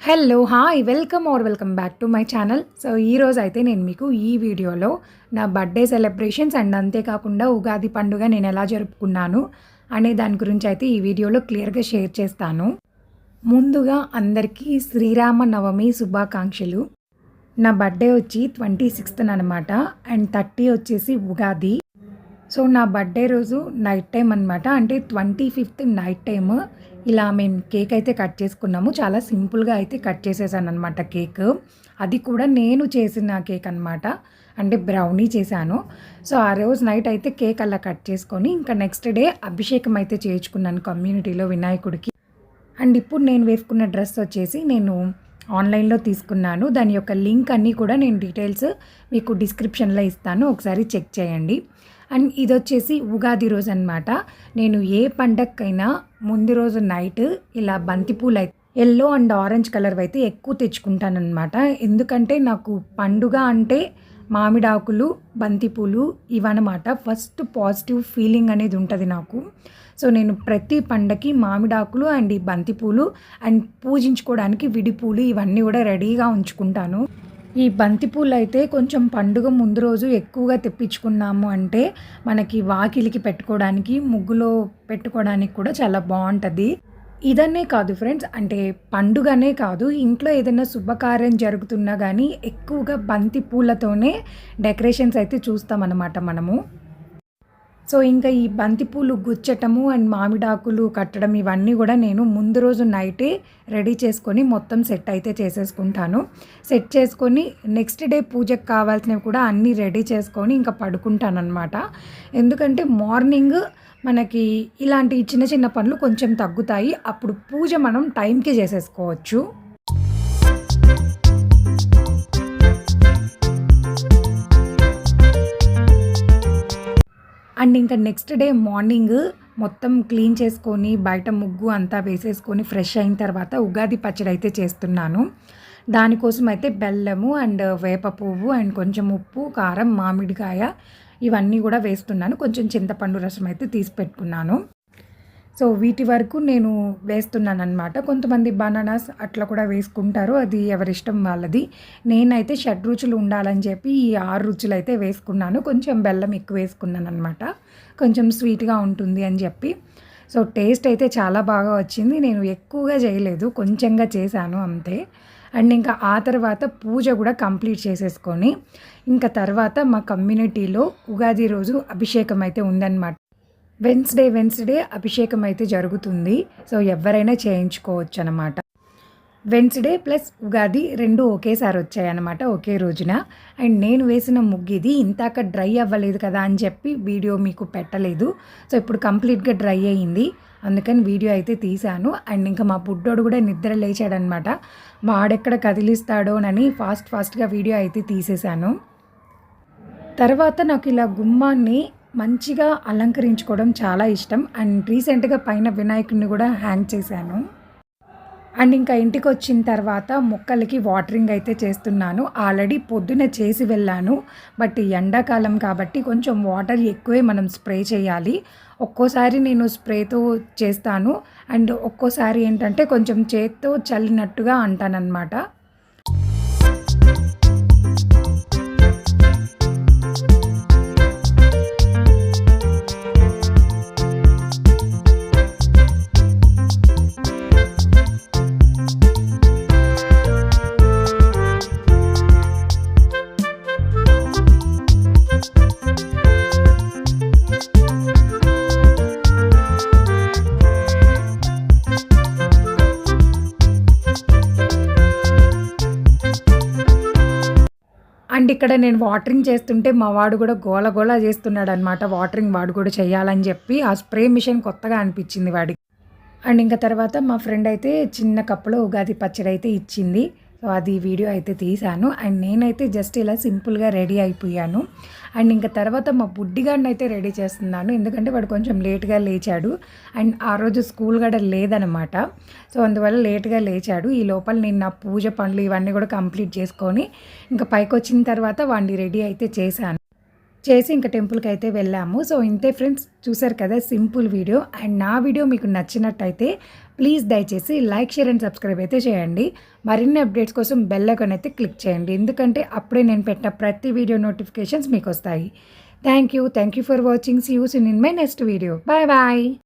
Hello hi welcome or welcome back to my channel so ఈరోజు అయితే నేను మీకు ఈ వీడియోలో నా బర్త్డే సెలబ్రేషన్స్ అండ్ అంతేకాకుండా ఉగాది పండుగ నేను ఎలా జరుపుకున్నాను అనే దాని గురించి అయితే ఈ వీడియోలో క్లియర్గా షేర్ చేస్తాను. ముందుగా అందరికీ శ్రీరామ నవమి శుభాకాంక్షలు. నా బర్త్డే వచ్చి ట్వంటీ సిక్స్త్ అనమాట అండ్ థర్టీ వచ్చేసి ఉగాది. సో నా బర్త్డే రోజు నైట్ టైం అనమాట అంటే ట్వంటీ ఫిఫ్త్ నైట్ టైమ్ ఇలా మేము కేక్ అయితే కట్ చేసుకున్నాము. చాలా సింపుల్గా అయితే కట్ చేసేసాను అనమాట కేక్. అది కూడా నేను చేసిన కేక్ అనమాట అంటే బ్రౌనీ చేశాను. సో ఆ రోజు నైట్ అయితే కేక్ అలా కట్ చేసుకొని ఇంకా నెక్స్ట్ డే అభిషేకం అయితే చేయించుకున్నాను కమ్యూనిటీలో వినాయకుడికి. అండ్ ఇప్పుడు నేను వేసుకున్న డ్రెస్ వచ్చేసి నేను ఆన్లైన్లో తీసుకున్నాను. దాని యొక్క లింక్ అన్నీ కూడా నేను డీటెయిల్స్ మీకు డిస్క్రిప్షన్లో ఇస్తాను. ఒకసారి చెక్ చేయండి. అండ్ ఇది వచ్చేసి ఉగాది రోజు అనమాట నేను ఏ పండగకైనా ముందు రోజు నైట్ ఇలా బంతిపూలు అయితే ఎల్లో అండ్ ఆరెంజ్ కలర్ అయితే ఎక్కువ తెచ్చుకుంటానమాట ఎందుకంటే నాకు పండుగ అంటే మామిడాకులు బంతిపూలు ఇవన్నమాట. ఫస్ట్ పాజిటివ్ ఫీలింగ్ అనేది ఉంటుంది నాకు. సో నేను ప్రతి పండకి మామిడాకులు అండ్ ఈ బంతిపూలు అండ్ పూజించుకోవడానికి విడిపూలు ఇవన్నీ కూడా రెడీగా ఉంచుకుంటాను. ఈ బంతిపూలు అయితే కొంచెం పండుగ ముందు రోజు ఎక్కువగా తెప్పించుకున్నాము అంటే మనకి వాకిలికి పెట్టుకోవడానికి ముగ్గులో పెట్టుకోవడానికి కూడా చాలా బాగుంటుంది. ఇదనే కాదు ఫ్రెండ్స్ అంటే పండుగనే కాదు ఇంట్లో ఏదైనా శుభకార్యం జరుగుతున్నా కానీ ఎక్కువగా బంతి పూలతోనే డెకరేషన్స్ అయితే చూస్తామన్నమాట మనము. సో ఇంకా ఈ బంతిపూలు గుచ్చటము అండ్ మామిడాకులు కట్టడం ఇవన్నీ కూడా నేను ముందు రోజు నైటే రెడీ చేసుకొని మొత్తం సెట్ అయితే చేసేసుకుంటాను. సెట్ చేసుకొని నెక్స్ట్ డే పూజకు కావాల్సినవి కూడా అన్నీ రెడీ చేసుకొని ఇంకా పడుకుంటాను అనమాట ఎందుకంటే మార్నింగ్ మనకి ఇలాంటి చిన్న చిన్న పనులు కొంచెం తగ్గుతాయి. అప్పుడు పూజ మనం టైంకి చేసేసుకోవచ్చు. అండ్ ఇంకా నెక్స్ట్ డే మార్నింగ్ మొత్తం క్లీన్ చేసుకొని బయట ముగ్గు అంతా వేసేసుకొని ఫ్రెష్ అయిన తర్వాత ఉగాది పచ్చడి అయితే చేస్తున్నాను. దానికోసం అయితే బెల్లము అండ్ వేప పువ్వు అండ్ కొంచెం ఉప్పు కారం మామిడికాయ ఇవన్నీ కూడా వేస్తున్నాను. కొంచెం చింతపండు రసం అయితే తీసి పెట్టుకున్నాను. సో వీటి వరకు నేను వేస్తున్నాను అనమాట కొంతమంది బనానాస్ అట్లా కూడా వేసుకుంటారు. అది ఎవరిష్టం వాళ్ళది. నేనైతే షడ్ రుచులు ఉండాలని చెప్పి ఈ ఆరు రుచులు అయితే వేసుకున్నాను. కొంచెం బెల్లం ఎక్కువ వేసుకున్నాను అనమాట కొంచెం స్వీట్గా ఉంటుంది అని చెప్పి. సో టేస్ట్ అయితే చాలా బాగా వచ్చింది. నేను ఎక్కువగా చేయలేదు. కొంచెంగా చేశాను అంతే. అండ్ ఇంకా ఆ తర్వాత పూజ కూడా కంప్లీట్ చేసేసుకొని ఇంకా తర్వాత మా కమ్యూనిటీలో ఉగాది రోజు అభిషేకం అయితే ఉందన్నమాట. వెన్స్డే వెన్స్డే అభిషేకం అయితే జరుగుతుంది. సో ఎవరైనా చేయించుకోవచ్చు అనమాట వెన్స్డే ప్లస్ ఉగాది రెండు ఒకేసారి వచ్చాయి అనమాట ఒకే రోజున. అండ్ నేను వేసిన ముగ్గిది ఇంతాక డ్రై అవ్వలేదు కదా అని చెప్పి వీడియో మీకు పెట్టలేదు. సో ఇప్పుడు కంప్లీట్గా డ్రై అయ్యింది. అందుకని వీడియో అయితే తీశాను. అండ్ ఇంకా మా బుడ్డోడు కూడా నిద్ర లేచాడనమాట వాడెక్కడ కదిలిస్తాడోనని ఫాస్ట్ ఫాస్ట్గా వీడియో అయితే తీసేశాను. తర్వాత నాకు ఇలా గుమ్మాన్ని మంచిగా అలంకరించుకోవడం చాలా ఇష్టం. అండ్ రీసెంట్గా పైన వినాయకుడిని కూడా హ్యాంగ్ చేశాను. అండ్ ఇంకా ఇంటికి వచ్చిన తర్వాత మొక్కలకి వాటరింగ్ అయితే చేస్తున్నాను. ఆల్రెడీ పొద్దున చేసి వెళ్ళాను. బట్ ఎండాకాలం కాబట్టి కొంచెం వాటర్ ఎక్కువే మనం స్ప్రే చేయాలి. ఒక్కోసారి నేను స్ప్రేతో చేస్తాను. అండ్ ఒక్కోసారి ఏంటంటే కొంచెం చేత్తో చల్లినట్టుగా అంటానన్నమాట. అండ్ ఇక్కడ నేను వాటరింగ్ చేస్తుంటే మా వాడు కూడా గోల గోల చేస్తున్నాడు అనమాట వాటరింగ్ వాడు కూడా చేయాలని చెప్పి ఆ స్ప్రే మిషన్ కొత్తగా అనిపించింది వాడికి. అండ్ ఇంకా తర్వాత మా ఫ్రెండ్ అయితే చిన్న కప్పులో ఉగాది పచ్చడి అయితే ఇచ్చింది. సో అది వీడియో అయితే తీశాను. అండ్ నేనైతే జస్ట్ ఇలా సింపుల్గా రెడీ అయిపోయాను. అండ్ ఇంకా తర్వాత మా బుడ్డిగాడిని అయితే రెడీ చేస్తున్నాను. ఎందుకంటే వాడు కొంచెం లేట్గా లేచాడు. అండ్ ఆ రోజు స్కూల్ గడ లేదనమాట. సో అందువల్ల లేట్గా లేచాడు. ఈ లోపల నేను నా పూజ పనులు ఇవన్నీ కూడా కంప్లీట్ చేసుకొని ఇంకా పైకి వచ్చిన తర్వాత వాడిని రెడీ అయితే చేశాను. చేసి ఇంకా టెంపుల్కి అయితే వెళ్ళాము. సో ఇంతే ఫ్రెండ్స్ చూసారు కదా సింపుల్ వీడియో. అండ్ నా వీడియో మీకు నచ్చినట్టయితే ప్లీజ్ దయచేసి లైక్ షేర్ అండ్ సబ్స్క్రైబ్ అయితే చేయండి. మరిన్ని అప్డేట్స్ కోసం బెల్ ఐకాన్ అయితే క్లిక్ చేయండి. ఎందుకంటే అప్పుడే నేను పెట్టిన ప్రతి వీడియో నోటిఫికేషన్స్ మీకు వస్తాయి thank you. Thank you for watching. See yous in my next video. Bye bye.